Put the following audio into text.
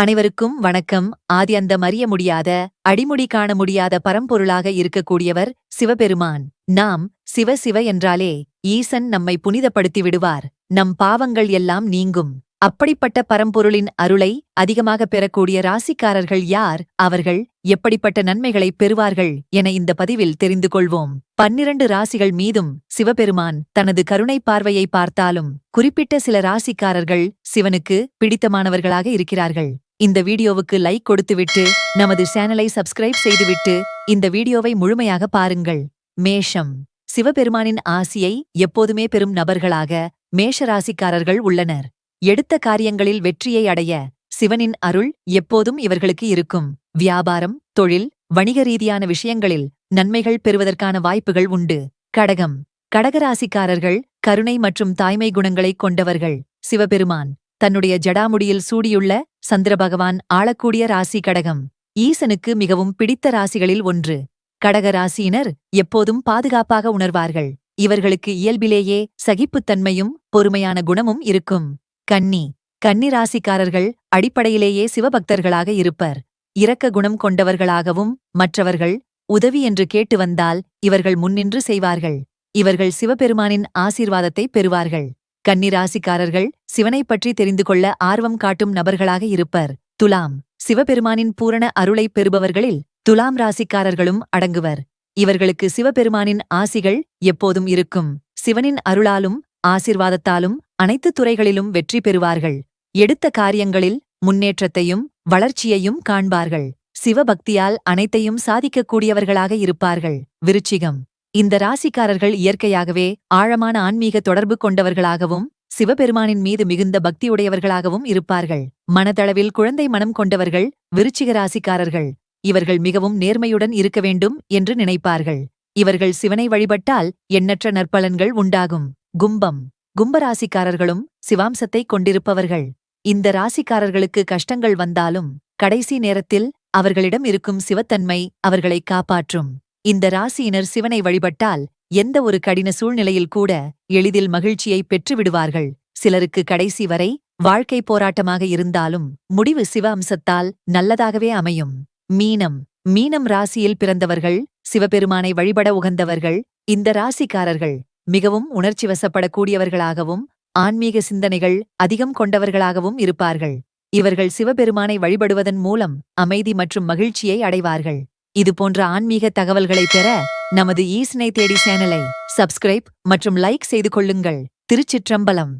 அனைவருக்கும் வணக்கம். ஆதி அந்த மறிய முடியாத அடிமுடி காண முடியாத பரம்பொருளாக இருக்கக்கூடியவர் சிவபெருமான். நாம் சிவ சிவ என்றாலே ஈசன் நம்மை புனிதப்படுத்தி விடுவார். நம் பாவங்கள் எல்லாம் நீங்கும். அப்படிப்பட்ட பரம்பொருளின் அருளை அதிகமாக பெறக்கூடிய ராசிக்காரர்கள் யார்? அவர்கள் எப்படிப்பட்ட நன்மைகளை பெறுவார்கள் என இந்த பதிவில் தெரிந்து கொள்வோம். பன்னிரண்டு ராசிகள் மீதும் சிவபெருமான் தனது கருணை பார்வையை பார்த்தாலும் குறிப்பிட்ட சில ராசிக்காரர்கள் சிவனுக்கு பிடித்தமானவர்களாக இருக்கிறார்கள். இந்த வீடியோவுக்கு லைக் கொடுத்துவிட்டு நமது சேனலை சப்ஸ்கிரைப் செய்துவிட்டு இந்த வீடியோவை முழுமையாக பாருங்கள். மேஷம். சிவபெருமானின் ஆசியை எப்போதுமே பெறும் நபர்களாக மேஷ ராசிக்காரர்கள் உள்ளனர். எடுத்த காரியங்களில் வெற்றியை அடைய சிவனின் அருள் எப்போதும் இவர்களுக்கு இருக்கும். வியாபாரம் தொழில் வணிக ரீதியான விஷயங்களில் நன்மைகள் பெறுவதற்கான வாய்ப்புகள் உண்டு. கடகம். கடகராசிக்காரர்கள் கருணை மற்றும் தாய்மை குணங்களைக் கொண்டவர்கள். சிவபெருமான் தன்னுடைய ஜடாமுடியில் சூடியுள்ள சந்திர பகவான் ஆளக்கூடிய ராசி கடகம். ஈசனுக்கு மிகவும் பிடித்த ராசிகளில் ஒன்று. கடக ராசியினர் எப்போதும் பாதுகாப்பாக உணர்வார்கள். இவர்களுக்கு இயல்பிலேயே சகிப்புத்தன்மையும் பொறுமையான குணமும் இருக்கும். கன்னி. கன்னி ராசிக்காரர்கள் அடிப்படையிலேயே சிவபக்தர்களாக இருப்பர். இரக்க குணம் கொண்டவர்களாகவும் மற்றவர்கள் உதவி என்று கேட்டு வந்தால் இவர்கள் முன்னின்று செய்வார்கள். இவர்கள் சிவபெருமானின் ஆசீர்வாதத்தை பெறுவார்கள். கன்னிராசிக்காரர்கள் சிவனைப் பற்றி தெரிந்து கொள்ள ஆர்வம் காட்டும் நபர்களாக இருப்பர். துலாம். சிவபெருமானின் பூரண அருளை பெறுபவர்களில் துலாம் ராசிக்காரர்களும் அடங்குவர். இவர்களுக்கு சிவபெருமானின் ஆசிகள் எப்போதும் இருக்கும். சிவனின் அருளாலும் ஆசிர்வாதத்தாலும் அனைத்து துறைகளிலும் வெற்றி பெறுவார்கள். எடுத்த காரியங்களில் முன்னேற்றத்தையும் வளர்ச்சியையும் காண்பார்கள். சிவபக்தியால் அனைத்தையும் சாதிக்கக்கூடியவர்களாக இருப்பார்கள். விருச்சிகம். இந்த ராசிக்காரர்கள் இயற்கையாகவே ஆழமான ஆன்மீக தொடர்பு கொண்டவர்களாகவும் சிவபெருமானின் மீது மிகுந்த பக்தியுடையவர்களாகவும் இருப்பார்கள். மனதளவில் குழந்தை மனம் கொண்டவர்கள் விருச்சிக ராசிக்காரர்கள். இவர்கள் மிகவும் நேர்மையுடன் இருக்க வேண்டும் என்று நினைப்பார்கள். இவர்கள் சிவனை வழிபட்டால் எண்ணற்ற நற்பலன்கள் உண்டாகும். கும்பம். கும்பராசிக்காரர்களும் சிவாம்சத்தை கொண்டிருப்பவர்கள். இந்த ராசிக்காரர்களுக்கு கஷ்டங்கள் வந்தாலும் கடைசி நேரத்தில் அவர்களிடம் இருக்கும் சிவத்தன்மை அவர்களை காப்பாற்றும். இந்த ராசியினர் சிவனை வழிபட்டால் எந்த ஒரு கடின சூழ்நிலையில் கூட எளிதில் மகிழ்ச்சியை பெற்றுவிடுவார்கள். சிலருக்கு கடைசி வரை வாழ்க்கை போராட்டமாக இருந்தாலும் முடிவு சிவ அம்சத்தால் நல்லதாகவே அமையும். மீனம். மீனம் ராசியில் பிறந்தவர்கள் சிவபெருமானை வழிபட உகந்தவர்கள் இந்த ராசிக்காரர்கள் மிகவும் உணர்ச்சி வசப்படக்கூடியவர்களாகவும் ஆன்மீக சிந்தனைகள் அதிகம் கொண்டவர்களாகவும் இருப்பார்கள். இவர்கள் சிவபெருமானை வழிபடுவதன் மூலம் அமைதி மற்றும் மகிழ்ச்சியை அடைவார்கள். இது போன்ற ஆன்மீக தகவல்களை பெற நமது ஈஸ்னை தேடி சேனலை சப்ஸ்கிரைப் மற்றும் லைக் செய்து கொள்ளுங்கள். திருச்சிற்றம்பலம்.